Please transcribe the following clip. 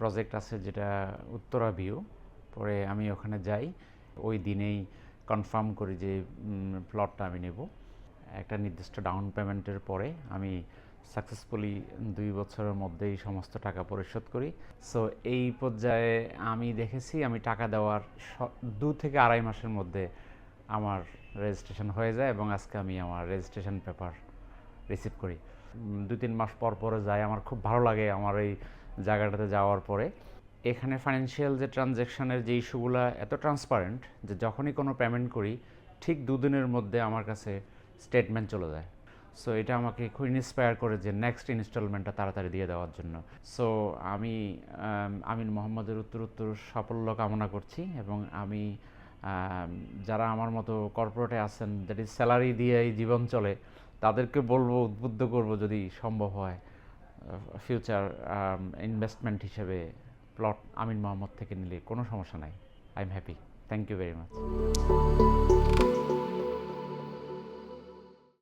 Project আছে যেটা Uttara view পরে আমি ওখানে যাই। ওই দিনেই কনফার্ম করি যে প্লটটা আমি নেব। একটা নির্দিষ্ট ডাউন পেমেন্টের পরে আমি সাকসেসফুলি দুই বছরের মধ্যেই সমস্ত টাকা পরিশোধ করি। সো এই পর্যায়ে আমি দেখেছি আমি টাকা দেওয়ার দু থেকে আড়াই মাসের মধ্যে আমার রেজিস্ট্রেশন হয়ে যায় এবং আজকে আমি আমার রেজিস্ট্রেশন পেপার রিসিভ করি। দু তিন মাস পর পরে যাই, আমার খুব ভালো লাগে। আমার এই জায়গাটাতে যাওয়ার পরে এখানে ফাইন্যান্সিয়াল যে ট্রানজ্যাকশানের যে ইস্যুগুলো এত ট্রান্সপারেন্ট যে যখনই কোনো পেমেন্ট করি ঠিক দুদিনের মধ্যে আমার কাছে স্টেটমেন্ট চলে যায়। সো এটা আমাকে খুব ইন্সপায়ার করে যে নেক্সট ইনস্টলমেন্টটা তাড়াতাড়ি দিয়ে দেওয়ার জন্য। সো আমি আম, আমিন মোহাম্মদের উত্তর উত্তর সাফল্য কামনা করছি এবং আমি যারা আমার মতো কর্পোরেটে আছেন দ্যাট ইজ স্যালারি দিয়ে এই জীবন চলে তাদেরকে বলব উদ্বুদ্ধ করব যদি সম্ভব হয়। ফিউচার ইনভেস্টমেন্ট হিসেবে প্লট আমিন মোহাম্মদ থেকে নিলে কোনো সমস্যা নাই। I am happy thank you very much